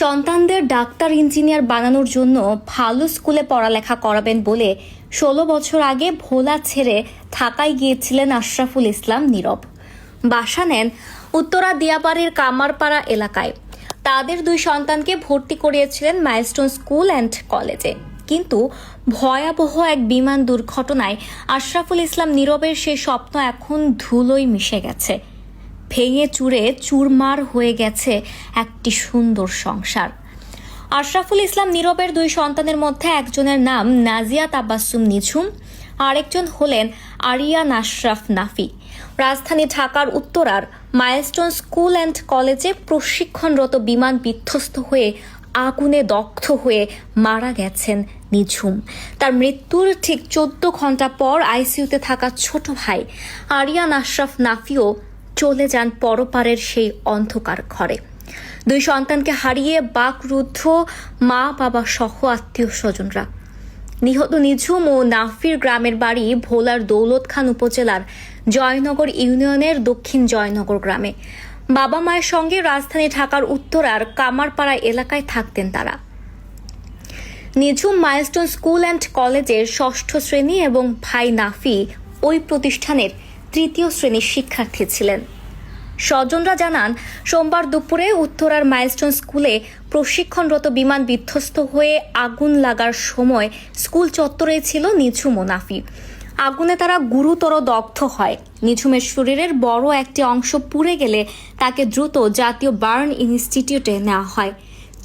সন্তানদের doctor, engineer বানানোর জন্য ভালো স্কুলে পড়ালেখা করাবেন বলে ষোলো বছর আগে ভোলা ছেড়ে ঢাকায় গিয়েছিলেন আশরাফুল ইসলাম নীরব। বাসা নেন উত্তরা দিয়াবাড়ির কামারপাড়া এলাকায়। তাদের দুই সন্তানকে ভর্তি করিয়েছিলেন মাইলস্টোন স্কুল অ্যান্ড কলেজে। কিন্তু ভয়াবহ এক বিমান দুর্ঘটনায় আশরাফুল ইসলাম নীরবের সেই স্বপ্ন এখন ধুলোয় মিশে গেছে। ভেঙে চুরে চুরমার হয়ে গেছে একটি সুন্দর সংসার। আশরাফুল ইসলাম নীরবের দুই সন্তানের মধ্যে একজনের নাম নাজিয়া তাবাসুম নিঝুম, আরেকজন হলেন আরিয়ান আশরাফ নাফি। রাজধানী ঢাকার উত্তরার মাইলস্টোন স্কুল অ্যান্ড কলেজে প্রশিক্ষণরত বিমান বিধ্বস্ত হয়ে আগুনে দগ্ধ হয়ে মারা গেছেন নিঝুম। তার মৃত্যুর ঠিক চোদ্দ ঘণ্টা পর আইসিইউতে থাকা ছোট ভাই আরিয়ান আশরাফ নাফিও চলে যান পরপারের সেই অন্ধকার ঘরে। দুই সন্তানকে হারিয়ে বাকরুদ্ধ মা, বাবা সহ আত্মীয় স্বজনরা। নিহত নিঝুম ও নাফির গ্রামের বাড়ি ভোলার দৌলত খান উপজেলার জয়নগর ইউনিয়নের দক্ষিণ জয়নগর গ্রামে। বাবা মায়ের সঙ্গে রাজধানী ঢাকার উত্তরার কামারপাড়া এলাকায় থাকতেন তারা। নিঝুম মাইলস্টোন স্কুল অ্যান্ড কলেজের ষষ্ঠ শ্রেণি এবং ভাই নাফি ওই প্রতিষ্ঠানের তৃতীয় শ্রেণির শিক্ষার্থী ছিলেন। স্বজনরা জানান, সোমবার দুপুরে উত্তরার মাইলস্টোন স্কুলে প্রশিক্ষণরত বিমান বিধ্বস্ত হয়ে আগুন লাগার সময় স্কুল চত্বরে ছিল নিঝুম ও নাফি। আগুনে তারা গুরুতর দগ্ধ হয়। নিঝুমের শরীরের বড় একটি অংশ পুড়ে গেলে তাকে দ্রুত জাতীয় বার্ন ইনস্টিটিউটে নেওয়া হয়।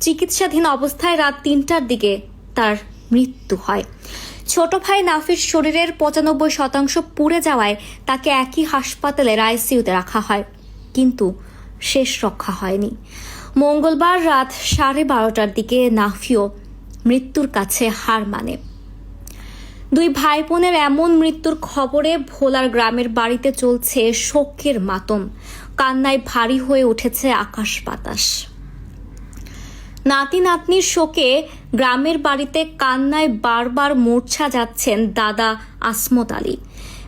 চিকিৎসাধীন অবস্থায় রাত তিনটার দিকে তার মৃত্যু হয়। ছোট ভাই নাফির শরীরের পঁচানব্বই শতাংশ পুড়ে যাওয়ায় তাকে একই হাসপাতালের আইসিইউতে রাখা হয়। কিন্তু শেষ রক্ষা হয়নি। মঙ্গলবার রাত সাড়ে বারোটার দিকে নাফিও মৃত্যুর কাছে হার মানে। দুই ভাই বোনের এমন মৃত্যুর খবরে ভোলার গ্রামের বাড়িতে চলছে শোকের মাতম। কান্নায় ভারী হয়ে উঠেছে আকাশ বাতাস। নাতি নাতনির শোকে গ্রামের বাড়িতে কান্নায় বারবার মূর্ছা যাচ্ছেন দাদা আসমত আলী।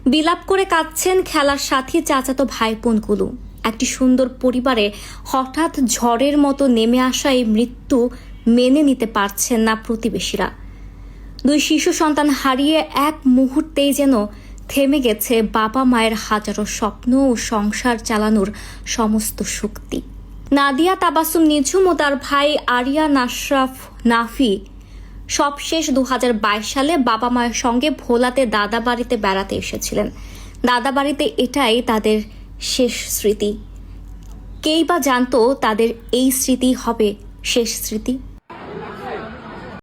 বিলাপ করে কাঁদছেন খেলার সাথী চাচাতো ভাই বোনগুলো একটি সুন্দর পরিবারে হঠাৎ ঝড়ের মতো নেমে আসা এই মৃত্যু মেনে নিতে পারছেন না প্রতিবেশীরা। দুই শিশু সন্তান হারিয়ে এক মুহূর্তেই যেন থেমে গেছে বাবা মায়ের হাজারো স্বপ্ন ও সংসার চালানোর সমস্ত শক্তি। নাদিয়া তাবাসুম নিঝুম ও তার ভাই আরিয়া নাশরাফ নাফি সবশেষ দু হাজার বাইশ সালে বাবা মায়ের সঙ্গে ভোলাতে দাদা বাড়িতে বেড়াতে এসেছিলেন। দাদা বাড়িতে এটাই তাদের শেষ স্মৃতি। কেই বা জানতো তাদের এই স্মৃতি হবে শেষ স্মৃতি?